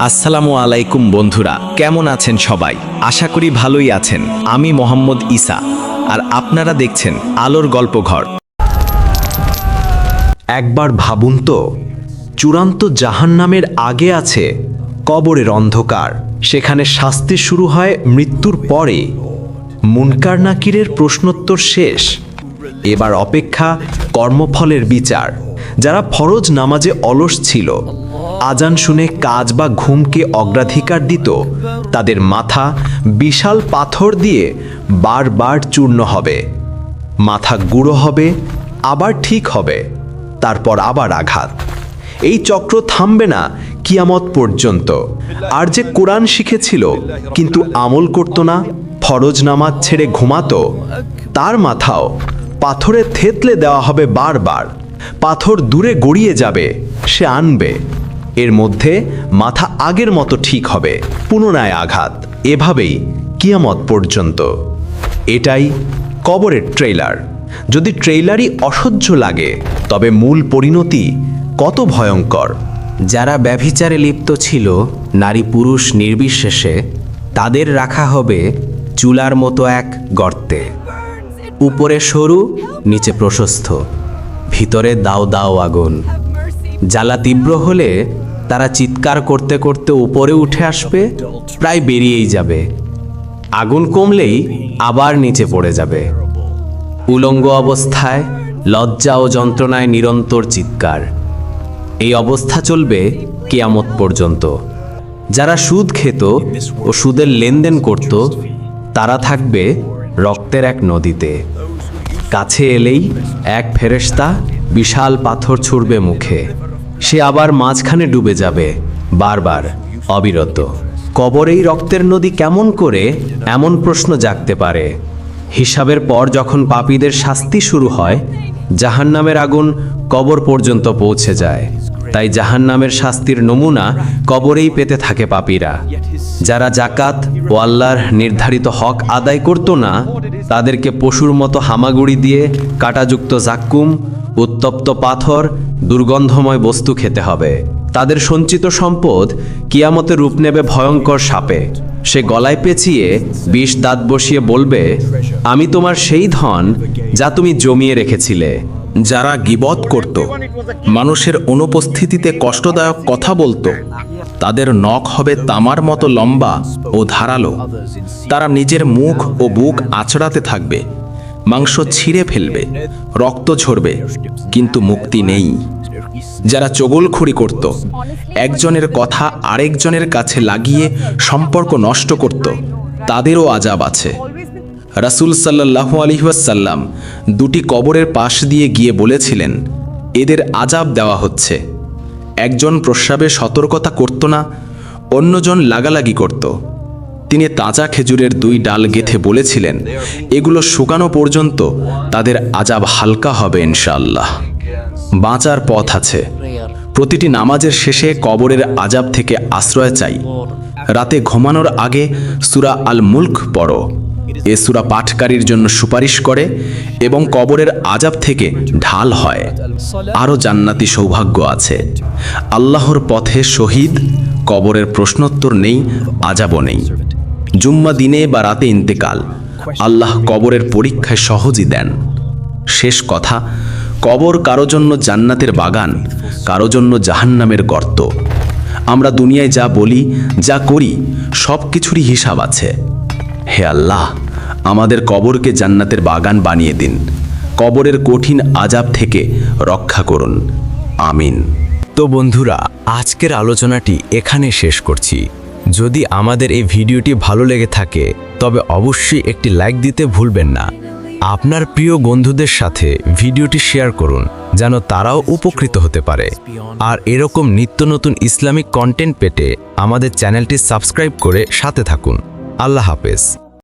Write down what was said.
আসসালামু আলাইকুম বন্ধুরা, কেমন আছেন সবাই? আশা করি ভালোই আছেন। আমি মোহাম্মদ ঈসা, আর আপনারা দেখছেন আলোর গল্পঘর একবার ভাবুন তো, চূড়ান্ত জাহান্নামের আগে আছে কবরের অন্ধকার। সেখানে শাস্তি শুরু হয় মৃত্যুর পরে। মুনকার নাকিরের প্রশ্নোত্তর শেষ। এবার অপেক্ষা কর্মফলের বিচার। যারা ফরজ নামাজে অলস ছিল আজান শুনে কাজ বা ঘুমকে অগ্রাধিকার দিত। তাদের মাথা বিশাল পাথর দিয়ে বারবার চূর্ণ হবে। মাথা গুঁড়ো হবে, আবার ঠিক হবে, তারপর আবার আঘাত। এই চক্র থামবে না কিয়ামত পর্যন্ত। আর যে কোরআন শিখেছিল, কিন্তু আমল করত না, ফরজ নামাজ ছেড়ে ঘুমাতো, তার মাথাও পাথরে থেতলে দেওয়া হবে বারবার। পাথর দূরে গড়িয়ে যাবে, সে আনবে। এর মধ্যে মাথা আগের মতো ঠিক হবে, পুনরায় আঘাত। এভাবেই কিয়ামত পর্যন্ত। এটাই কবরের ট্রেইলার। যদি ট্রেইলারই অসহ্য লাগে, তবে মূল পরিণতি কত ভয়ঙ্কর। যারা ব্যভিচারে লিপ্ত ছিল, নারী পুরুষ নির্বিশেষে, তাদের রাখা হবে চুলার মতো এক গর্তে। উপরে সরু, নিচে প্রশস্ত। ভিতরে দাও দাও আগুন। জ্বালা তীব্র হলে তারা চিৎকার করতে করতে উপরে উঠে আসবে, প্রায় বেরিয়েই যাবে। আগুন কমলেই আবার নিচে পড়ে যাবে। উলঙ্গ অবস্থায়, লজ্জা ও যন্ত্রণায় নিরন্তর চিৎকার। এই অবস্থা চলবে কেয়ামত পর্যন্ত। যারা সুদ খেত ও সুদের লেনদেন করত, তারা থাকবে রক্তের এক নদীতে। কাছে এলেই এক ফেরেশতা বিশাল পাথর ছুড়বে মুখে। সে আবার মাঝখানে ডুবে যাবে। বারবার। অবিরত। কবরেই রক্তের নদী কেমন করে? এমন প্রশ্ন জাগতে পারে। হিসাবের পর যখন পাপীদের শাস্তি শুরু হয়, জাহান্নামের আগুন কবর পর্যন্ত পৌঁছে যায়। তাই জাহান্নামের শাস্তির নমুনা কবরেই পেতে থাকে পাপীরা। যারা জাকাত ও আল্লাহর নির্ধারিত হক আদায় করত না, তাদেরকে পশুর মতো হামাগুড়ি দিয়ে কাটাযুক্ত জাক্কুম উত্তপ্ত পাথর, দুর্গন্ধময় বস্তু খেতে হবে। তাদের সঞ্চিত সম্পদ কিয়ামতে রূপ নেবে ভয়ঙ্কর সাপে। সে গলায় পেঁচিয়ে বিষ দাঁত বসিয়ে বলবে, আমি তোমার সেই ধন যা তুমি জমিয়ে রেখেছিলে, যারা গিবত করত, মানুষের অনুপস্থিতিতে কষ্টদায়ক কথা বলতো, তাদের নখ হবে তামার মতো লম্বা ও ধারালো। তারা নিজের মুখ ও বুক আছড়াতে থাকবে মাংস ছিঁড়ে ফেলবে, রক্ত ঝরবে, কিন্তু মুক্তি নেই। যারা চগলখড়ি করত, একজনের কথা আরেকজনের কাছে লাগিয়ে সম্পর্ক নষ্ট করত, তাদেরও আজাব আছে। রাসুল সাল্লাহু আলহিহাসাল্লাম দুটি কবরের পাশ দিয়ে গিয়ে বলেছিলেন, এদের আজাব দেওয়া হচ্ছে। একজন প্রস্রাবে সতর্কতা করত না, অন্যজন লাগালাগি করত। তিনি তাজা খেজুরের দুই ডাল গেথে বলেছিলেন, এগুলো শুকানো পর্যন্ত তাদের আজাব হালকা হবে ইনশাল্লাহ বাঁচার পথ আছে। প্রতিটি নামাজের শেষে কবরের আজাব থেকে আশ্রয় চাই। রাতে ঘুমানোর আগে সুরা আল মুল্ক পড়ো। এ সুরা পাঠকারীর জন্য সুপারিশ করে এবং কবরের আজাব থেকে ঢাল হয়। আরও জান্নাতি সৌভাগ্য আছে। আল্লাহর পথে শহীদ, কবরের প্রশ্নোত্তর নেই, আজাবও নেই। জুম্মা দিনে বা রাতে ইন্তেকাল। আল্লাহ কবরের পরীক্ষায় সহজই দেন। শেষ কথা, কবর কারও জন্য জান্নাতের বাগান, কারও জন্য জাহান্নামের গর্ত। আমরা দুনিয়ায় যা বলি, যা করি সব কিছুরই হিসাব আছে। হে আল্লাহ, আমাদের কবরকে জান্নাতের বাগান বানিয়ে দিন। কবরের কঠিন আজাব থেকে রক্ষা করুন। আমিন। তো বন্ধুরা, আজকের আলোচনাটি এখানে শেষ করছি। যদি আমাদের এই ভিডিওটি ভালো লেগে থাকে, তবে অবশ্যই একটি লাইক দিতে ভুলবেন না। আপনার প্রিয় বন্ধুদের সাথে ভিডিওটি শেয়ার করুন, যেন তারাও উপকৃত হতে পারে। আর এরকম নিত্য নতুন ইসলামিক কন্টেন্ট পেতে আমাদের চ্যানেলটি সাবস্ক্রাইব করে সাথে থাকুন। আল্লাহ হাফেজ।